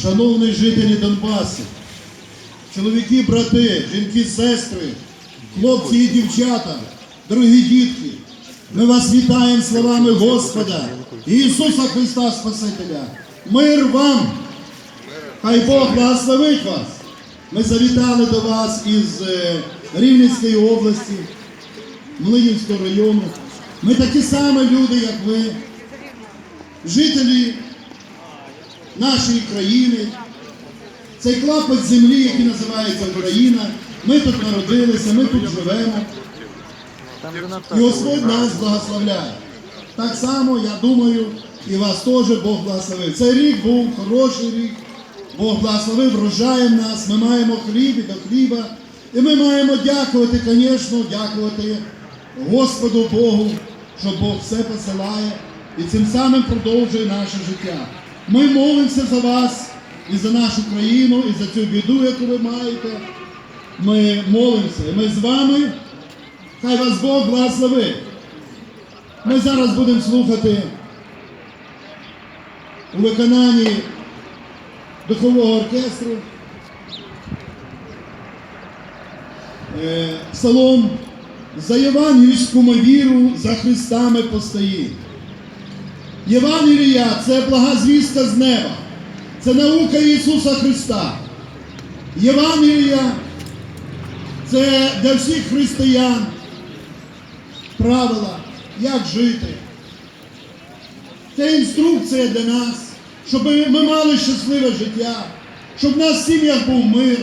Шановні жителі Донбасу, чоловіки, брати, жінки, сестри, хлопці і дівчата, дорогі дітки, ми вас вітаємо словами Господа Ісуса Христа Спасителя. Мир вам! Хай Бог благословить вас! Ми завітали до вас із е, Рівненської області, Млинівського району. Ми такі самі люди, як ви, жителі нашої країни. Цей клапоть землі, який називається Україна. Ми тут народилися, ми тут живемо. І Господь нас благословляє. Так само, я думаю, і вас теж Бог благословив. Цей рік був хороший рік. Бог благословив, врожає нас, ми маємо хліб і до хліба. І ми маємо дякувати, звісно, дякувати Господу Богу, що Бог все посилає і цим самим продовжує наше життя. Ми молимося за вас і за нашу країну, і за цю біду, яку ви маєте. Ми молимося, ми з вами. Хай вас Бог благословить. Ми зараз будемо слухати у виконанні духового оркестру е, псалом за Євангельську ми віру за Христами постоїть. Євангелія це блага звістка з неба. Це наука Ісуса Христа. Євангелія це для всіх християн правила, як жити. Це інструкція для нас, щоб ми мали щасливе життя, щоб в нас в сім'ях був мир.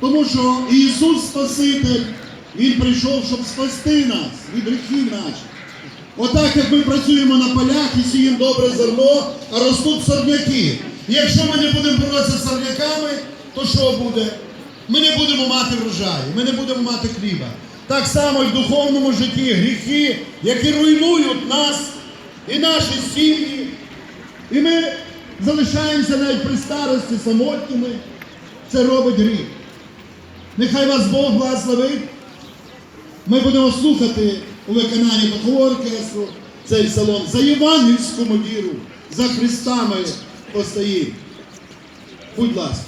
Тому що Ісус Спаситель, Він прийшов, щоб спасти нас від гріхів наших. Отак, як ми працюємо на полях і сіємо добре зерно, а ростуть сорняки. І Якщо ми не будемо боротися з сорняками, то що буде? Ми не будемо мати врожаю, ми не будемо мати хліба. Так само і в духовному житті гріхи, які руйнують нас і наші сім'ї. І ми залишаємося навіть при старості самотніми. Це робить гріх. Нехай вас Бог благословить. Ми будемо слухати у виконанні духового оркестру цей псалом за євангельську віру, за Христами постоїть. Будь ласка.